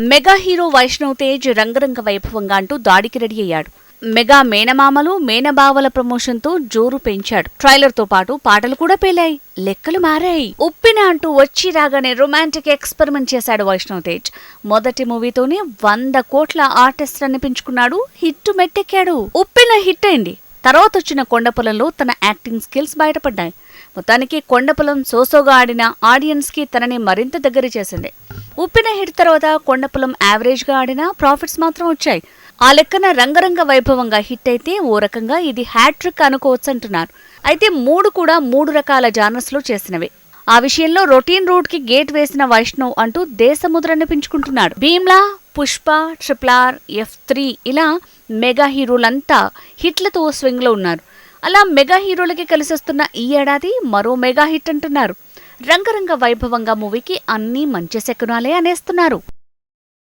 Mega hero Vaishnav Tej రంగరంగ వైభవంగా అంటూ దాడికి రెడీ అయ్యాడు. మెగా మేనమామలు మేనబావల ప్రమోషన్తో జోరు పెంచాడు. ట్రైలర్తో పాటు పాటలు కూడా పేలాయి. లెక్కలు మారాయి. ఉప్పిన అంటూ వచ్చి రాగానే రొమాంటిక్ ఎక్స్పెరిమెంట్ చేశాడు వైష్ణవ్ తేజ్. మొదటి మూవీతోనే వంద కోట్ల ఆర్టిస్ట్ అనిపించుకున్నాడు. హిట్ మెట్టెక్కాడు. ఉప్పిన హిట్ అయింది. తర్వాత వచ్చిన కొండపొలంలో తన యాక్టింగ్ స్కిల్స్ బయటపడ్డాయి. మొత్తానికి కొండపొలం సోసోగా ఆడిన ఆడియన్స్కి తనని మరింత దగ్గర చేసింది. ఉప్పిన హిట్ తర్వాత కొండపులం యావరేజ్గా ఆడినా ప్రాఫిట్స్ మాత్రం వచ్చాయి. ఆ లెక్కన రంగరంగ వైభవంగా హిట్ అయితే ఓ రకంగా ఇది హ్యాట్రిక్ అనుకోవచ్చు అంటున్నారు అయితే మూడు కూడా మూడు రకాల జానర్స్లో చేసినవే. ఆ విషయంలో రొటీన్ రూట్కి గేట్ వేసిన వైష్ణవ్ అంటూ దేశముద్రను పెంచుకుంటున్నాడు. Bheemla Pushpa triple R F three ఇలా మెగా హీరోలంతా హిట్లతో స్వింగ్లో ఉన్నారు. అలా మెగా హీరోలకి కలిసొస్తున్న ఈ ఏడాది మరో మెగా హిట్ అంటున్నారు. రంగరంగ వైభవంగా మూవీకి అన్నీ మంచి శకునాలే అనేస్తున్నారు.